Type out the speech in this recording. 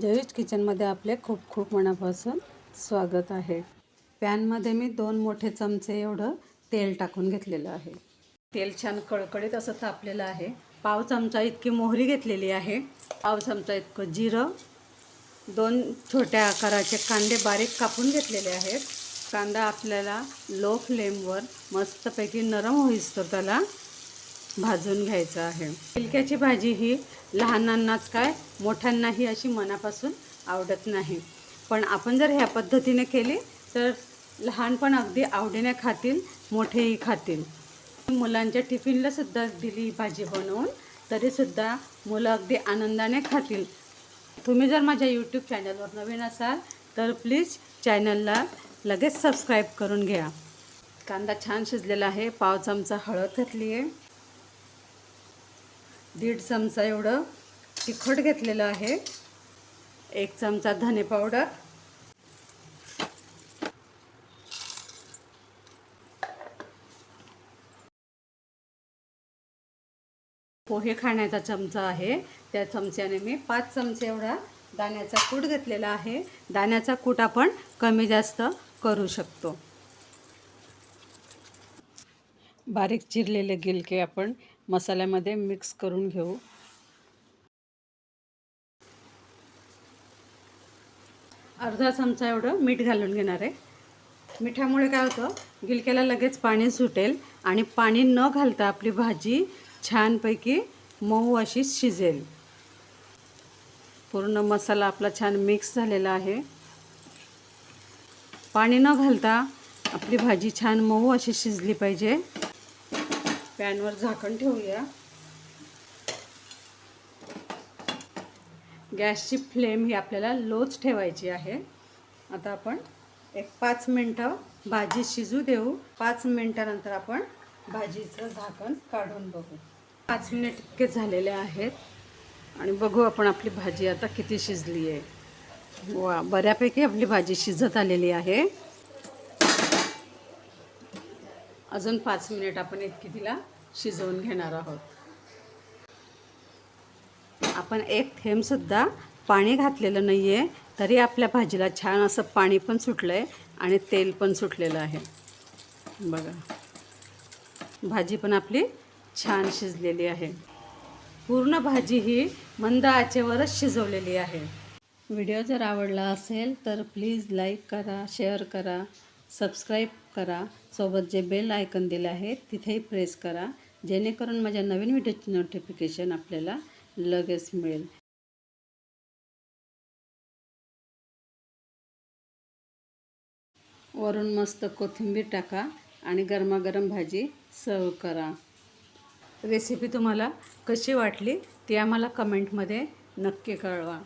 जयवीज किचनमध्ये आपले खूप खूप मनापासून स्वागत आहे. पॅनमध्ये मी दोन मोठे चमचे एवढं तेल टाकून घेतलेलं आहे. तेल छान कळकळीत असं तापलेलं आहे. पाव चमचा इतकी मोहरी घेतलेली आहे. पाव चमचा इतकं जिरं. दोन छोट्या आकाराचे कांदे बारीक कापून घेतलेले आहेत. कांदा आपल्याला लो फ्लेमवर मस्तपैकी नरम होईस्तोवर त्याला. भाजून घ्यायचं आहे. गिलक्याची भाजी ही लहानांनाच काय मोठ्यांनाही अशी मनापासून आवडत नाही. पण आपण जर ह्या पद्धतीने केली तर लहान पण अगदी आवडीने खातील मोठेही खातील. मुलांच्या टिफिनला सुद्धा दिली भाजी बनवून तरीसुद्धा मुलं अगदी आनंदाने खातील. तुम्ही जर माझ्या यूट्यूब चॅनलवर नवीन असाल तर प्लीज चॅनलला लगेच सबस्क्राईब करून घ्या. कांदा छान शिजलेला आहे पाव चमचा हळद घातली आहे दीड चमचा एवढं तिखट घेतलेलं आहे. एक चमचा धने पावडर. पोहे खाण्याचा चमचा आहे. त्या चमच्याने मी पाच चमचे एवढा दाण्याचा कूट घेतलेला आहे. दाण्याचा कूट आपण कमी जास्त करू शकतो. बारीक चिरलेले गिलके आपण मसाल्यामध्ये मिक्स करून घेऊ. अर्धा चमचा एवढं मीठ घालून घेणार आहे. मिठामुळे काय होतं गिलक्याला लगेच पाणी सुटेल आणि पाणी न घालता आपली भाजी छानपैकी मऊ अशी शिजेल. पूर्ण मसाला आपला छान मिक्स झालेला आहे. पाणी न घालता आपली भाजी छान मऊ अशी शिजली पाहिजे. पॅनवर झाकण ठेवूया. गॅसची फ्लेम ही आपल्याला लोच ठेवायची आहे. आता आपण एक पाच मिनटं भाजी शिजू देऊ. पाच मिनटानंतर आपण भाजीचं झाकण काढून बघू. पाच मिनिट इतके झालेले आहेत. आणि बघू आपण आपली भाजी आता किती शिजली आहे वा बऱ्यापैकी आपली भाजी शिजत आलेली आहे. अजून पाच मिनिट आपण इतकी तिला शिजवून घेणार आहोत. आपण एक थेंबसुद्धा पाणी घातलेलं नाही आहे तरी आपल्या भाजीला छान असं पाणी पण सुटलं आहे आणि तेल पण सुटलेलं आहे. बघा. भाजी पण आपली छान शिजलेली आहे. पूर्ण भाजी ही मंद आचेवरच शिजवलेली आहे. व्हिडिओ जर आवडला असेल तर प्लीज लाईक करा शेअर करा सबस्क्राईब करा. सोबत जे बेल आयकन दिले आहे तिथेही प्रेस करा. जेणेकरून माझ्या नवीन व्हिडिओची नोटिफिकेशन आपल्याला लगेच मिळेल. वरून मस्त कोथिंबीर टाका आणि गरमागरम भाजी सर्व करा. रेसिपी तुम्हाला कशी वाटली ती आम्हाला कमेंटमध्ये नक्की कळवा.